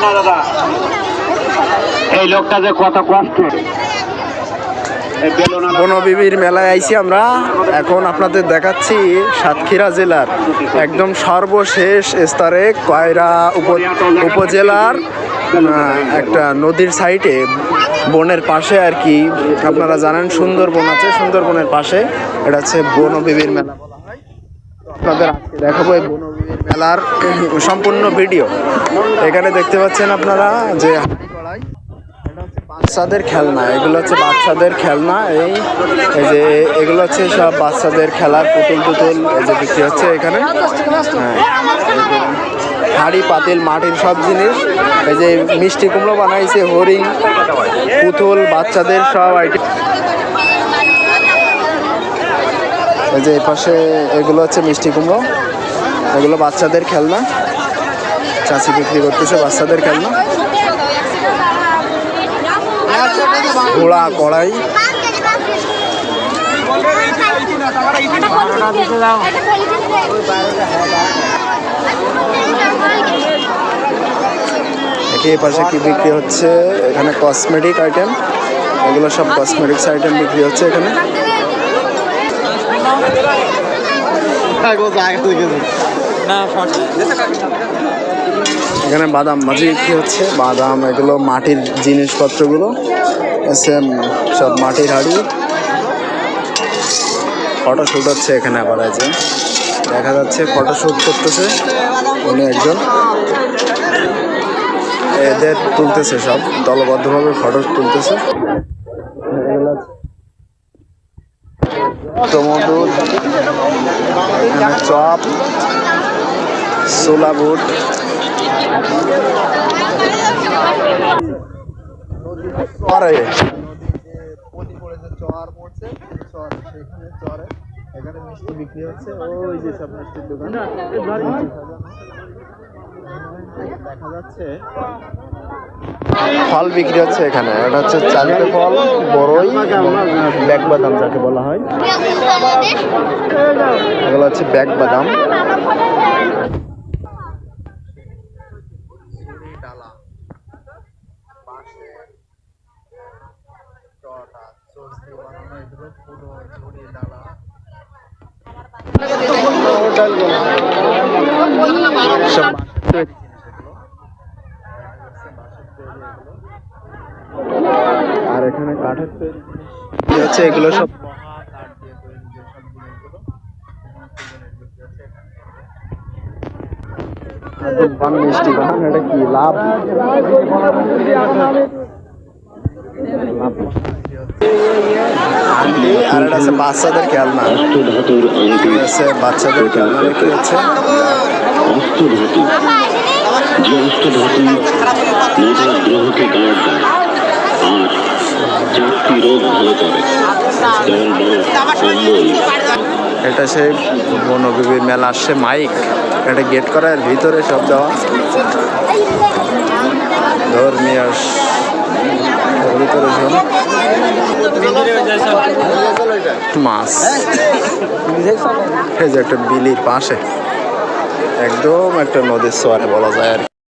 না, দাদা। এই লোকটা যে কত কষ্ট। বনবিবির মেলায় আইছি আমরা। এখন আপনাদের দেখাচ্ছি সাতক্ষীরা জেলার একদম সর্বশেষ স্তরে কয়রা উপ- উপজেলার একটা নদীর সাইডে বনের পাশে আর কি। আপনারা জানেন সুন্দরবন আছে, সুন্দরবনের পাশে। এটা হচ্ছে বনবিবির মেলা। আপনাদের আজকে দেখাবো এই বনবিবির মেলার সম্পূর্ণ ভিডিও। এখানে দেখতে পাচ্ছেন আপনারা যে হাঁড়ি বাচ্চাদের খেলনা, এগুলো হচ্ছে বাচ্চাদের খেলনা। এই এই যে, এগুলো হচ্ছে সব বাচ্চাদের খেলার পুতুল টুতুল, এই যে বিক্রি হচ্ছে এখানে। হ্যাঁ হাড়ি, পাতিল, মাটির সব জিনিস। এই যে মিষ্টি কুমড়ো বানাইছে, হরিণ, পুতুল, বাচ্চাদের সব আইটেম। এই যে এই পাশে এগুলো হচ্ছে মিষ্টি কুমড়ো। এগুলো বাচ্চাদের খেলনা। চাষি বিক্রি করতেছে বাচ্চাদের খেলনা। ঘোড়া কড়াই। একে পাশে কি বিক্রি হচ্ছে। এখানে কসমেটিক আইটেম এগুলো সব কসমেটিক্স আইটেম বিক্রি হচ্ছে এখানে। এখানে বাদাম মাঝি কি হচ্ছে? বাদাম, এগুলো মাটির জিনিসপত্রগুলো, সেম সব মাটির হাড়ি। ফটোশ্যুট হচ্ছে এখানে আবার আছে দেখা যাচ্ছে ফটোশ্যুট করতেছে উনি একজন। এদের তুলতেছে সব, দলবদ্ধভাবে ফটো তুলতেছে এগুলো হচ্ছে টমেটো চপ সোলা বুট। চরে চর পড়ছে চর সেখানে চরে এখানে মিষ্টি বিক্রি হচ্ছে ওই যে সব মিষ্টির দোকান দেখা যাচ্ছে ফল বিক্রি হচ্ছে এখানে। এটা হচ্ছে চালিতে ফল বড়ই ব্যাগ বাদাম যাকে বলা হয়। এগুলো হচ্ছে ব্যাগ বাদাম আর এখানে কাঠের তৈরি হচ্ছে এগুলো সব আছে বাচ্চাদের খেলনা। আছে বাচ্চাদের খেলনা বিক্রি হচ্ছে। মেধার গ্রহকে গার্ড দেয়। আর চারটি রোগ ভালো করে। এটা সেই বনবিবির মেলা আসছে মাইক। এটা গেট করা এর ভিতরে সব দেওয়া ধর্মীয় স- ভিতরে সব মাছ একটা বিলির পাশে। একদম একটা নদীর সোয়ারে বলা যায় আর